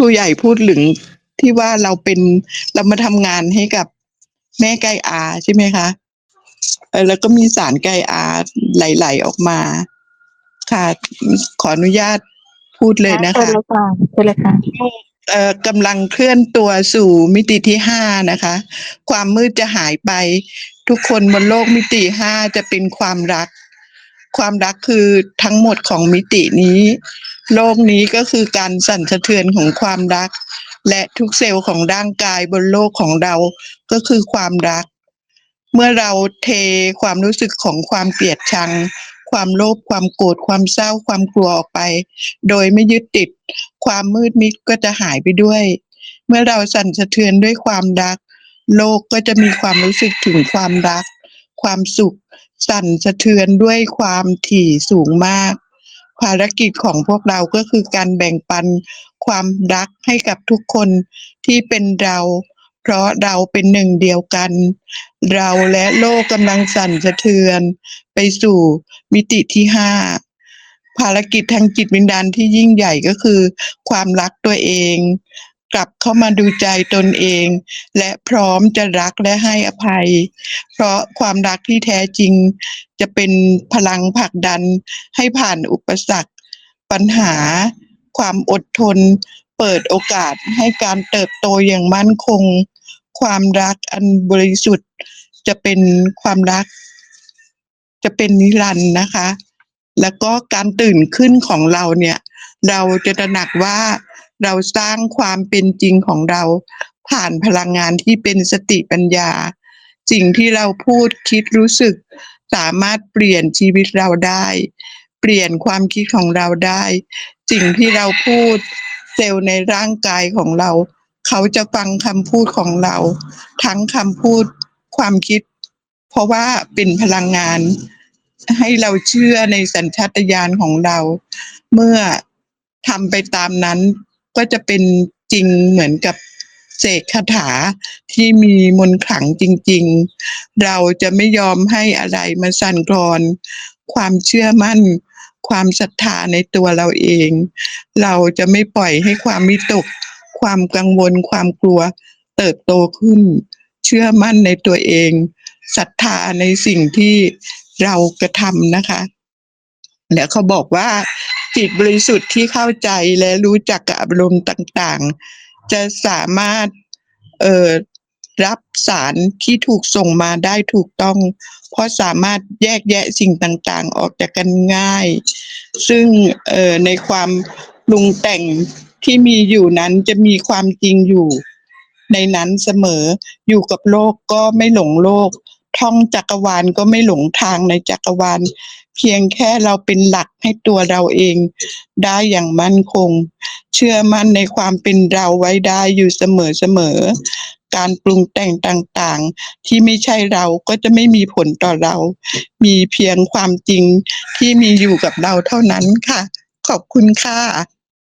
รูใหญ่พูดถึงที่ว่าเราเป็นเรามาทำงานให้กับแม่ไก่อาใช่ไหมคะเออแล้วก็มีสารไก่อาไหลๆออกมา ค่ะ ขออนุญาตพูดเลยนะเชิญคะเลยค่ะเชิญเลยค่ะเอ่อกำลังเคลื่อนตัวสู่มิติที่ห้านะคะ ความมืดจะหายไป ทุกคนบนโลกมิติห้าจะเป็นความรัก ความรักคือทั้งหมดของมิตินี้ โลกนี้ก็คือการสั่นสะเทือนของความรัก และทุกเซลล์ของร่างกายบนโลกของเราก็คือความรัก เมื่อเราเทความรู้สึกของความเกลียดชัง ความโลภความโกรธความเศร้าความกลัวออกไป โดยไม่ยึดติด ความมืดมิดก็จะหายไปด้วย เมื่อเราสั่นสะเทือนด้วยความรัก โลกก็จะมีความรู้สึกถึงความรัก ความสุข สั่นสะเทือนด้วยความถี่สูงมาก ภารกิจของพวกเราก็คือการแบ่งปันความรักให้กับทุกคนที่เป็นเรา เพราะเราเป็นหนึ่งเดียวกัน เราและโลกกำลังสั่นสะเทือน ไปสู่มิติที่ห้าภารกิจทางจิตวิญญาณที่ยิ่งใหญ่ก็คือ ความรักตัวเอง กลับเข้ามาดูใจตนเอง และพร้อมจะรักและให้อภัย เพราะความรักที่แท้จริง จะเป็นพลังผลักดันให้ผ่านอุปสรรค ปัญหา ความอดทน เปิดโอกาสให้การเติบโตอย่างมั่นคง ความรักอันบริสุทธิ์ จะเป็นความรัก จะเป็นนิรันดร์นะคะ แล้วก็การตื่นขึ้นของเราเนี่ย เราจะตระหนักว่า เราสร้างความเป็นจริงของเรา ผ่านพลังงานที่เป็นสติปัญญา สิ่งที่เราพูดคิดรู้สึก สามารถเปลี่ยนชีวิตเราได้ เปลี่ยนความคิดของเราได้ สิ่งที่เราพูดเซลล์ในร่างกายของเรา เขาจะฟังคำพูดของเรา ทั้งคำพูดความคิด เพราะว่าเป็นพลังงานให้เราเชื่อในสัญชาตญาณของเรา เมื่อทำไปตามนั้น ก็จะเป็นจริงเหมือนกับเสกคาถาที่มีมนต์ขลังจริง ๆ เราจะไม่ยอมให้อะไรมาสั่นคลอน ความเชื่อมั่น ความศรัทธาในตัวเราเอง เราจะไม่ปล่อยให้ความวิตก ความกังวล ความกลัวเติบโตขึ้น เชื่อมั่นในตัวเองศรัทธาในสิ่งที่เรากระทำนะคะ แล้วเขาบอกว่า จิตบริสุทธิ์ที่เข้าใจและรู้จักกับอารมณ์ต่างๆ จะสามารถเอ่อรับสารที่ถูกส่งมาได้ถูกต้อง เพราะสามารถแยกแยะสิ่งต่างๆ ออกจากกันง่าย ซึ่งเอ่อในความปรุงแต่งที่มีอยู่นั้นจะมีความจริงอยู่ ในนั้นเสมออยู่กับโลกก็ไม่หลงโลก ท่องจักรวาลก็ไม่หลงทางในจักรวาล เพียงแค่เราเป็นหลักให้ตัวเราเอง ได้อย่างมั่นคง เชื่อมั่นในความเป็นเราไว้ได้อยู่เสมอเสมอการปรุงแต่งต่างๆ ที่ไม่ใช่เราก็จะไม่มีผลต่อเรา มีเพียงความจริงที่มีอยู่กับเราเท่านั้นค่ะ ขอบคุณค่ะ